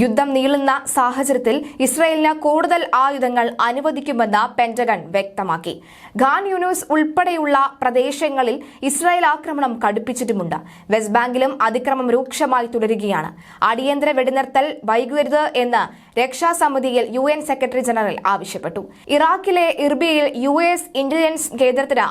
യുദ്ധം നീളുന്ന സാഹചര്യത്തിൽ ഇസ്രയേലിന് കൂടുതൽ ആയുധങ്ങൾ അനുവദിക്കുമെന്ന് പെന്റഗൺ വ്യക്തമാക്കി. ഖാൻ യൂനൂസ് ഉൾപ്പെടെയുള്ള പ്രദേശങ്ങളിൽ ഇസ്രായേൽ ആക്രമണം കടുപ്പിച്ചിട്ടുമുണ്ട്. വെസ്റ്റ് ബാങ്കിലും അതിക്രമം രൂക്ഷമായി തുടരുകയാണ്. അടിയന്തര വെടിനിർത്തൽ വൈകരുത് എന്ന് രക്ഷാസമിതിയിൽ യു എൻ സെക്രട്ടറി ജനറൽ ആവശ്യപ്പെട്ടു. ഇറാഖിലെ ഇർബിയിൽ യു എസ് ഇന്റലിജൻസ് കേന്ദ്രത്തിന്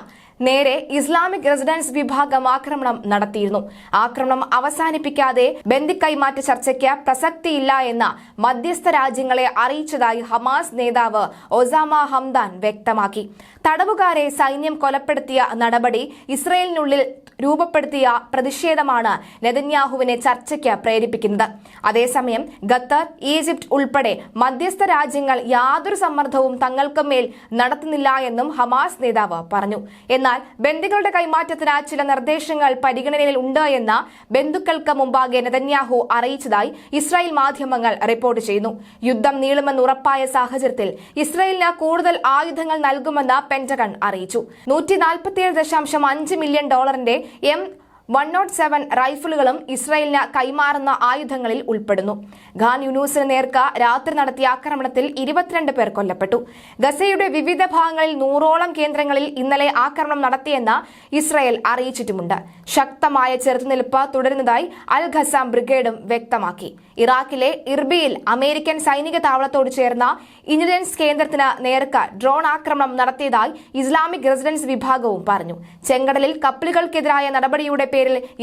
നേരെ ഇസ്ലാമിക് റെസിഡൻസ് വിഭാഗം ആക്രമണം നടത്തിയിരുന്നു. ആക്രമണം അവസാനിപ്പിക്കാതെ ബന്ദിക്കൈമാറ്റ ചർച്ചയ്ക്ക് പ്രസക്തിയില്ല എന്ന് മധ്യസ്ഥ രാജ്യങ്ങളെ അറിയിച്ചതായി ഹമാസ് നേതാവ് ഒസാമ ഹംദാൻ വ്യക്തമാക്കി. തടവുകാരെ സൈന്യം കൊലപ്പെടുത്തിയ നടപടി ഇസ്രയേലിനുള്ളിൽ രൂപപ്പെടുത്തിയ പ്രതിഷേധമാണ് നെതന്യാഹുവിനെ ചർച്ചയ്ക്ക് പ്രേരിപ്പിക്കുന്നത്. അതേസമയം ഖത്തർ ഈജിപ്ത് ഉൾപ്പെടെ മധ്യസ്ഥ രാജ്യങ്ങൾ യാതൊരു സമ്മർദ്ദവും തങ്ങൾക്ക് മേൽ നടത്തുന്നില്ല എന്നും ഹമാസ് നേതാവ് പറഞ്ഞു. എന്നാൽ ബന്ദികളുടെ കൈമാറ്റത്തിന് ചില നിർദ്ദേശങ്ങൾ പരിഗണനയിൽ ഉണ്ട് എന്ന് ബന്ധുക്കൾക്ക് മുമ്പാകെ നെതന്യാഹു അറിയിച്ചതായി ഇസ്രായേൽ മാധ്യമങ്ങൾ റിപ്പോർട്ട് ചെയ്യുന്നു. യുദ്ധം നീളുമെന്ന് ഉറപ്പായ സാഹചര്യത്തിൽ ഇസ്രായേലിന് കൂടുതൽ ആയുധങ്ങൾ നൽകുമെന്ന് പെന്റഗൺ അറിയിച്ചു. നൂറ്റി നാൽപ്പത്തിയേഴ് ദശാംശം അഞ്ച് മില്യൺ ഡോളറിന്റെ എം വൺ നോട്ട് സെവൻ റൈഫിളുകളും ഇസ്രായേലിന് കൈമാറുന്ന ആയുധങ്ങളിൽ ഉൾപ്പെടുന്നു. ഖാൻ യുനൂസിന് നേർക്ക രാത്രി നടത്തിയ ആക്രമണത്തിൽ ഇരുപത്തിരണ്ട് പേർ കൊല്ലപ്പെട്ടു. ഗസയുടെ വിവിധ ഭാഗങ്ങളിൽ നൂറോളം കേന്ദ്രങ്ങളിൽ ഇന്നലെ ആക്രമണം നടത്തിയെന്ന് ഇസ്രായേൽ അറിയിച്ചിട്ടുമുണ്ട്. ശക്തമായ ചെറുത്തുനിൽപ്പ് തുടരുന്നതായി അൽ ഖസാം ബ്രിഗേഡും വ്യക്തമാക്കി. ഇറാഖിലെ ഇർബിയിൽ അമേരിക്കൻ സൈനിക താവളത്തോട് ചേർന്ന ഇന്റലിജൻസ് കേന്ദ്രത്തിന് നേർക്ക ഡ്രോൺ ആക്രമണം നടത്തിയതായി ഇസ്ലാമിക് റെസിഡൻസ് വിഭാഗവും പറഞ്ഞു. ചെങ്കടലിൽ കപ്പലുകൾക്കെതിരായ നടപടിയുടെ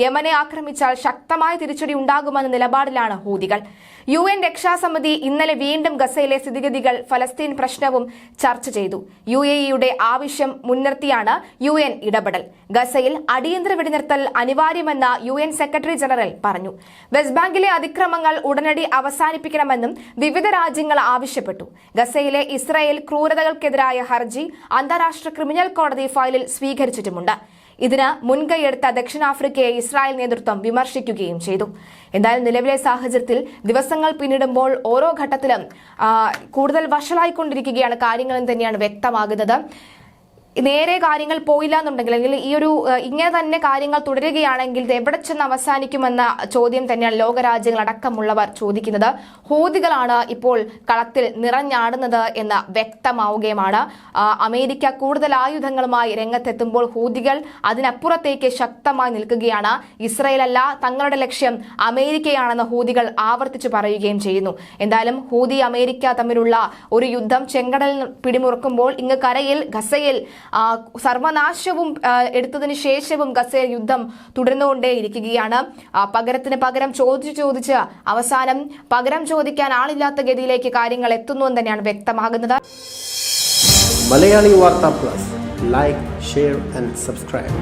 യമനെ ആക്രമിച്ചാൽ ശക്തമായ തിരിച്ചടി ഉണ്ടാകുമെന്ന നിലപാടിലാണ് ഹൂതികൾ. യു എൻ രക്ഷാസമിതി ഇന്നലെ വീണ്ടും ഗസയിലെ സ്ഥിതിഗതികൾ ഫലസ്തീൻ പ്രശ്നവും ചർച്ച ചെയ്തു. യു എ ഇയുടെ ആവശ്യം മുൻനിർത്തിയാണ് യു എൻ ഇടപെടൽ. ഗസയിൽ അടിയന്തര വെടിനിർത്തൽ അനിവാര്യമെന്ന് യു എൻ സെക്രട്ടറി ജനറൽ പറഞ്ഞു. വെസ്റ്റ് ബാങ്കിലെ അതിക്രമങ്ങൾ ഉടനടി അവസാനിപ്പിക്കണമെന്നും വിവിധ രാജ്യങ്ങൾ ആവശ്യപ്പെട്ടു. ഗസയിലെ ഇസ്രായേൽ ക്രൂരതകൾക്കെതിരായ ഹർജി അന്താരാഷ്ട്ര ക്രിമിനൽ കോടതി ഫയലിൽ സ്വീകരിച്ചിട്ടുമുണ്ട്. ഇതിന് മുൻകൈയെടുത്ത ദക്ഷിണാഫ്രിക്കയെ ഇസ്രായേൽ നേതൃത്വം വിമർശിക്കുകയും ചെയ്തു. എന്തായാലും നിലവിലെ സാഹചര്യത്തിൽ ദിവസങ്ങൾ പിന്നിടുമ്പോൾ ഓരോ ഘട്ടത്തിലും കൂടുതൽ വഷളായിക്കൊണ്ടിരിക്കുകയാണ്. കാര്യങ്ങളും തന്നെയാണ് വ്യക്തമാകുന്നത്. നേരെ കാര്യങ്ങൾ പോയില്ല എന്നുണ്ടെങ്കിൽ അല്ലെങ്കിൽ ഈ ഒരു ഇങ്ങനെ തന്നെ കാര്യങ്ങൾ തുടരുകയാണെങ്കിൽ ഇത് എവിടെ ചെന്ന് അവസാനിക്കുമെന്ന ചോദ്യം തന്നെയാണ് ലോകരാജ്യങ്ങൾ അടക്കമുള്ളവർ ചോദിക്കുന്നത്. ഹൂതികളാണ് ഇപ്പോൾ കളത്തിൽ നിറഞ്ഞാടുന്നത് എന്ന് വ്യക്തമാവുകയുമാണ്. അമേരിക്ക കൂടുതൽ ആയുധങ്ങളുമായി രംഗത്തെത്തുമ്പോൾ ഹൂതികൾ അതിനപ്പുറത്തേക്ക് ശക്തമായി നിൽക്കുകയാണ്. ഇസ്രയേൽ അല്ല തങ്ങളുടെ ലക്ഷ്യം അമേരിക്കയാണെന്ന് ഹൂതികൾ ആവർത്തിച്ചു പറയുകയും ചെയ്യുന്നു. എന്തായാലും ഹൂതി അമേരിക്ക തമ്മിലുള്ള ഒരു യുദ്ധം ചെങ്കടൽ പിടിമുറുക്കുമ്പോൾ ഇങ്ങ് കരയിൽ ഗസയിൽ ആ, സർവനാശവും എടുത്തതിന് ശേഷവും ഗസയിൽ യുദ്ധം തുടർന്നുകൊണ്ടേയിരിക്കുകയാണ്. പകരത്തിന് പകരം ചോദിച്ചു ചോദിച്ച് അവസാനം പകരം ചോദിക്കാൻ ആളില്ലാത്ത ഗതിയിലേക്ക് കാര്യങ്ങൾ എത്തുന്നു എന്ന് തന്നെയാണ് വ്യക്തമാകുന്നത്. Malayali Vartha plus. Like share and subscribe